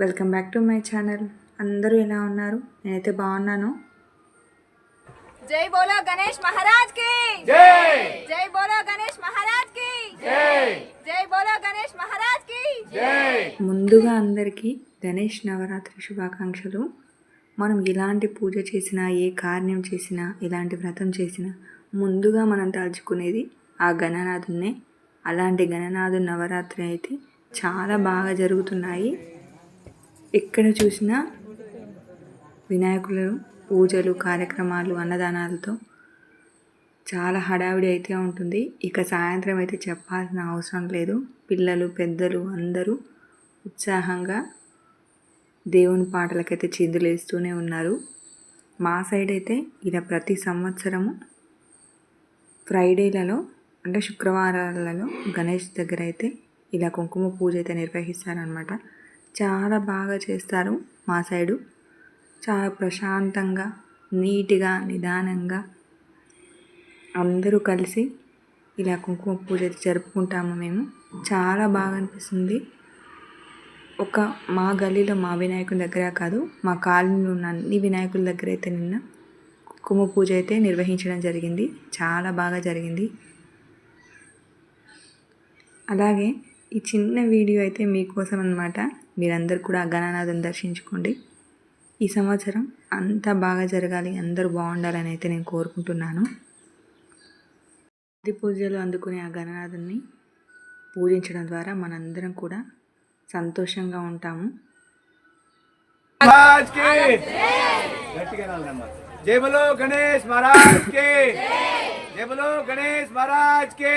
Welcome back to my channel. అందరూ ఎలా ఉన్నారు? నేనైతే బాగున్నాను. జై బోలో గణేష్ మహారాజ్కి! జై! జై బోలో గణేష్ మహారాజ్కి! జై! జై బోలో గణేష్ మహారాజ్కి! జై! ముందుగా అందరికీ గణేష్ నవరాత్రి శుభాకాంక్షలు. మనం ఎలాంటి పూజ చేసినా ఏ కార్యం చేసినా ఎలాంటి వ్రతం చేసినా ముందుగా మనం తలుచుకునేది ఆ గణనాథున్నే. అలాంటి గణనాథు నవరాత్రి అయితే చాలా బాగా జరుగుతున్నాయి. ఎక్కడ చూసినా వినాయకులు పూజలు కార్యక్రమాలు అన్నదానాలతో చాలా హడావిడి అయితే ఉంటుంది. ఇక సాయంత్రం అయితే చెప్పాల్సిన అవసరం లేదు. పిల్లలు పెద్దలు అందరూ ఉత్సాహంగా దేవుని పాటలకైతే చిందులేస్తూనే ఉన్నారు. మా సైడ్ అయితే ఇలా ప్రతి సంవత్సరము ఫ్రైడేలలో అంటే శుక్రవారాలలో గణేష్ దగ్గర అయితే ఇలా కుంకుమ పూజ అయితే నిర్వహిస్తారనమాట చాలా బాగా చేస్తారు మా సైడు. చాలా ప్రశాంతంగా నీట్గా నిదానంగా అందరూ కలిసి ఇలా కుంకుమ పూజ అయితే జరుపుకుంటాము మేము. చాలా బాగా అనిపిస్తుంది. ఒక మా గల్లీలో మా వినాయకుని దగ్గర కాదు మా కాలనీలో ఉన్న అన్ని వినాయకుల దగ్గర అయితే నిన్న కుంకుమ పూజ అయితే నిర్వహించడం జరిగింది. చాలా బాగా జరిగింది. అలాగే ఈ చిన్న వీడియో అయితే మీకోసం అనమాట మీరందరూ కూడా గణనాథం దర్శించుకోండి. ఈ సంవత్సరం అంతా బాగా జరగాలి అందరూ బాగుండాలని అయితే నేను కోరుకుంటున్నాను. అది పూజలు అందుకునే ఆ గణనాథుని పూజించడం ద్వారా మనందరం కూడా సంతోషంగా ఉంటాము. గణేష్ మహారాజ్ కే! జయబలో గణేష్ మహారాజ్ కే!